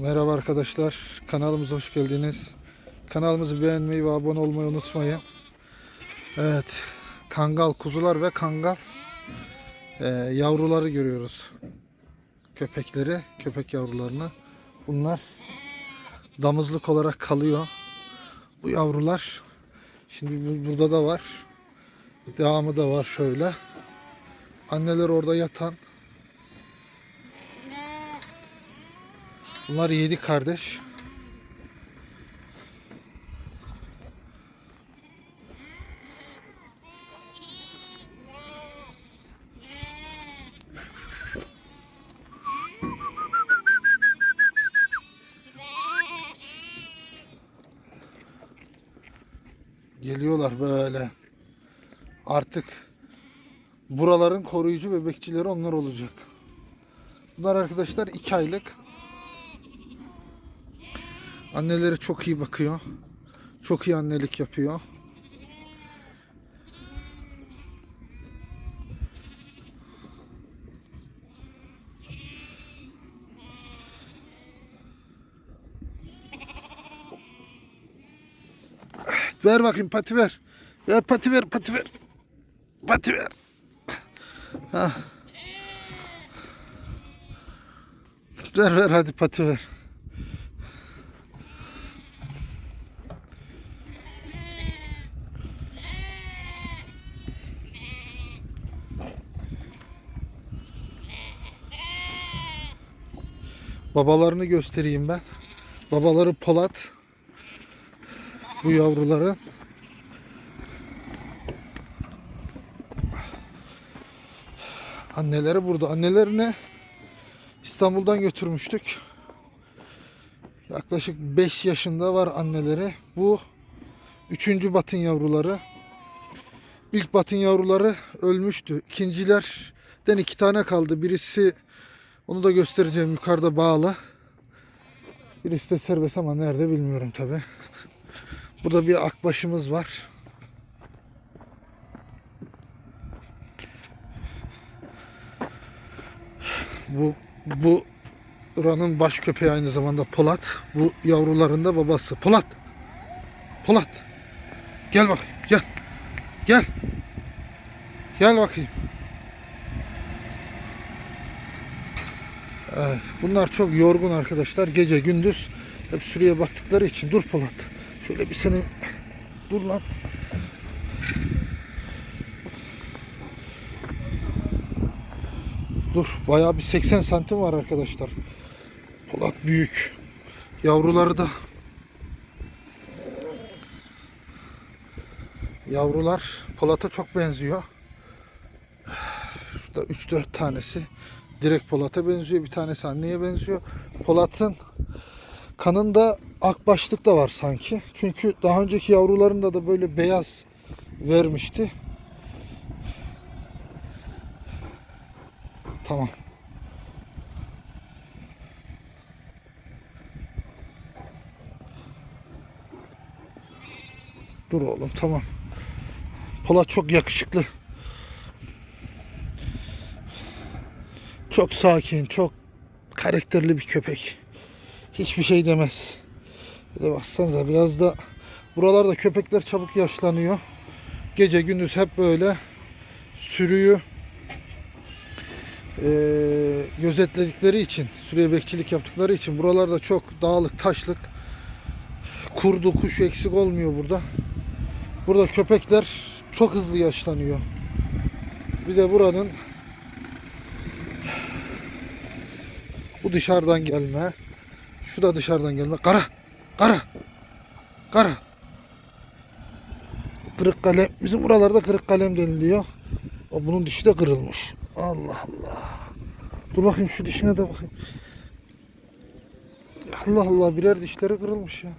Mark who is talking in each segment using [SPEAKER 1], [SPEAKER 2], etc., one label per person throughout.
[SPEAKER 1] Merhaba arkadaşlar. Kanalımıza hoş geldiniz. Kanalımızı beğenmeyi ve abone olmayı unutmayın. Evet. Kangal kuzular ve kangal e, yavruları görüyoruz. Köpekleri, köpek yavrularını. Bunlar damızlık olarak kalıyor. Bu yavrular şimdi bu- burada da var. Devamı da var şöyle. Anneler orada yatan. Bunlar yedi kardeş. Geliyorlar böyle. Artık buraların koruyucu ve bekçileri onlar olacak. Bunlar arkadaşlar iki aylık. Anneleri çok iyi bakıyor. Çok iyi annelik yapıyor. Ver bakayım pati ver. Ver pati ver pati ver. Pati ver. Ha. Ver ver hadi pati ver. Babalarını göstereyim ben. Babaları Polat. Bu yavruları. Anneleri burada. Annelerini İstanbul'dan götürmüştük. Yaklaşık 5 yaşında var anneleri. Bu üçüncü batın yavruları. İlk batın yavruları ölmüştü. İkincilerden iki tane kaldı. Birisi onu da göstereceğim yukarıda bağlı. Birisi de serbest ama nerede bilmiyorum tabi. Burada bir akbaşımız var. Bu bu Buranın baş köpeği aynı zamanda Polat. Bu yavruların da babası. Polat. Polat. Gel bakayım. Gel. Gel. Gel bakayım. Bunlar çok yorgun arkadaşlar. Gece gündüz hep sürüye baktıkları için. Dur Polat. Şöyle bir seni dur lan. Dur. Bayağı bir 80 santim var arkadaşlar. Polat büyük. Yavruları da Yavrular Polat'a çok benziyor. Şurada 3-4 tanesi direkt Polat'a benziyor. Bir tanesi anneye benziyor. Polat'ın kanında akbaşlık da var sanki. Çünkü daha önceki yavrularında da böyle beyaz vermişti. Tamam. Dur oğlum tamam. Polat çok yakışıklı. Çok sakin, çok karakterli bir köpek. Hiçbir şey demez. Bir de baksanıza biraz da buralarda köpekler çabuk yaşlanıyor. Gece gündüz hep böyle sürüyü eee, gözetledikleri için, sürüye bekçilik yaptıkları için buralarda çok dağlık, taşlık, kurdu, kuş eksik olmuyor burada. Burada köpekler çok hızlı yaşlanıyor. Bir de buranın bu dışarıdan gelme. Şu da dışarıdan gelme. Kara. Kara. Kara. Kırık kalem. Bizim buralarda kırık kalem deniliyor. O bunun dişi de kırılmış. Allah Allah. Dur bakayım şu dişine de bakayım. Allah Allah birer dişleri kırılmış ya.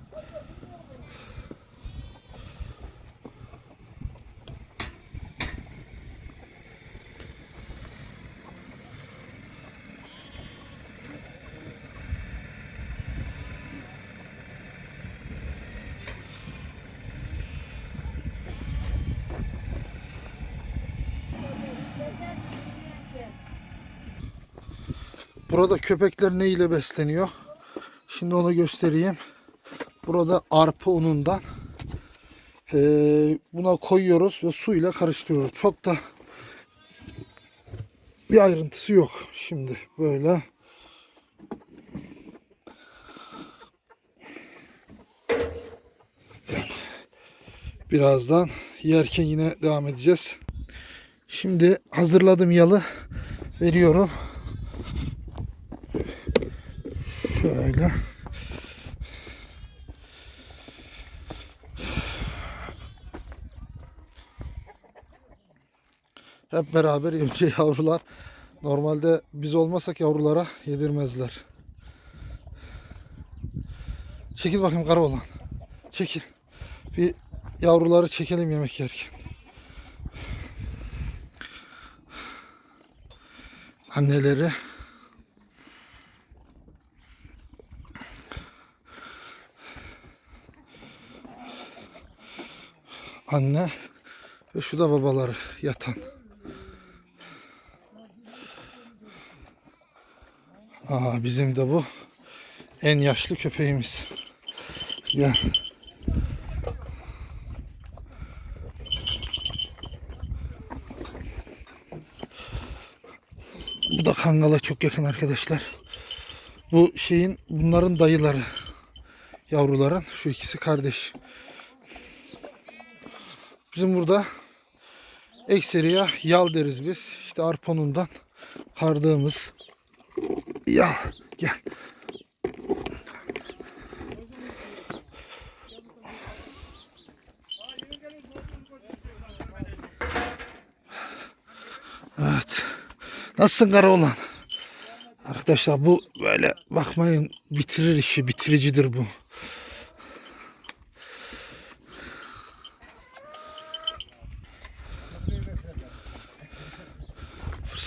[SPEAKER 1] Burada köpekler ne ile besleniyor? Şimdi onu göstereyim. Burada arpa unundan eee, buna koyuyoruz ve suyla karıştırıyoruz. Çok da bir ayrıntısı yok. Şimdi böyle birazdan yerken yine devam edeceğiz. Şimdi hazırladım yalı veriyorum. Şöyle. Hep beraber önce yavrular. Normalde biz olmasak yavrulara yedirmezler. Çekil bakayım kara olan. Çekil. Bir yavruları çekelim yemek yerken. Anneleri anne ve şu da babaları yatan. Aa, bizim de bu en yaşlı köpeğimiz. Gel. Bu da Kangal'a çok yakın arkadaşlar. Bu şeyin bunların dayıları. Yavruların. Şu ikisi kardeş. Bizim burada ekseriya yal deriz biz. İşte arponundan kardığımız yal. Gel. Evet. Nasılsın Karaoğlan? Arkadaşlar bu böyle bakmayın bitirir işi bitiricidir bu.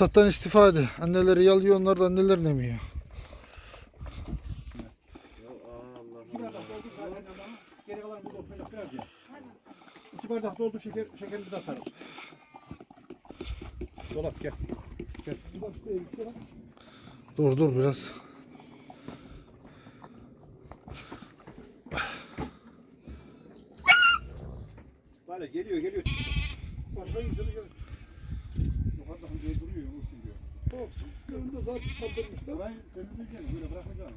[SPEAKER 1] Fırsattan istifade. Anneleri yalıyor onlar da anneler emiyor.
[SPEAKER 2] Geri kalan burada oturacak biraz ya. İki bardak doldu şeker, şekerini de atarım. Dolap gel. Gel.
[SPEAKER 1] Dur dur biraz.
[SPEAKER 2] Böyle geliyor geliyor. Başka insanı gel. Hani böyle duruyor olsun diyor. Yok. Önünde zaten kaldırmışlar. Ben temizleyeceğim böyle bırakmayacağım.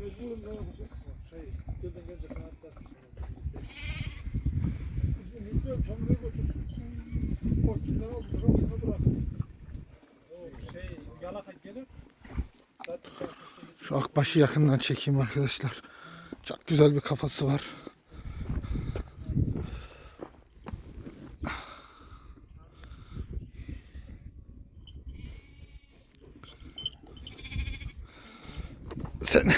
[SPEAKER 2] Mecburum ne yapacak? Şey, gölden gelince saatler. Bilmiyorum çamuraya götür. Korkundan aldı kafasına bıraksın.
[SPEAKER 3] şey yalaka gelir. Şey
[SPEAKER 1] Şu akbaşı yakından çekeyim arkadaşlar. Çok güzel bir kafası var. Sen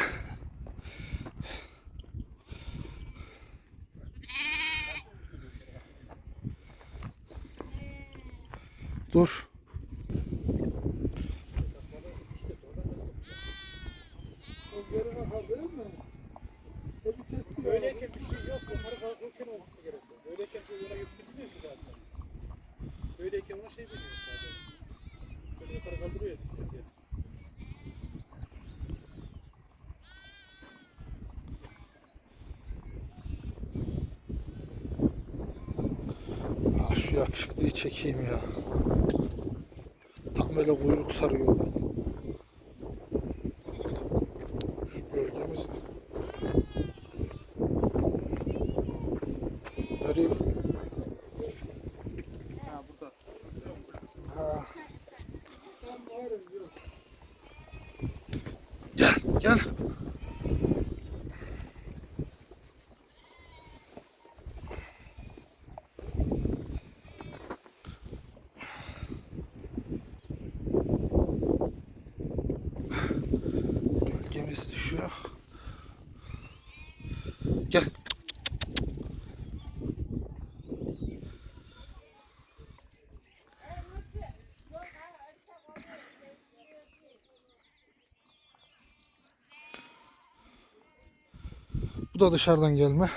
[SPEAKER 1] Dur.
[SPEAKER 3] Öyleyken bir şey yok. Yukarı kalkırken olması gerekiyor. Öyleyken de yola yükleniyor ki zaten. Öyleyken ona şey veriyor zaten. Şöyle yukarı kaldırıyor ya.
[SPEAKER 1] Şu yakışıklıyı çekeyim ya. Tam böyle kuyruk sarıyor. Şu gölgemiz ne? Nereye?
[SPEAKER 3] Ha burada.
[SPEAKER 1] Gel, gel. Düşüyor. Gel. Bu da dışarıdan gelme.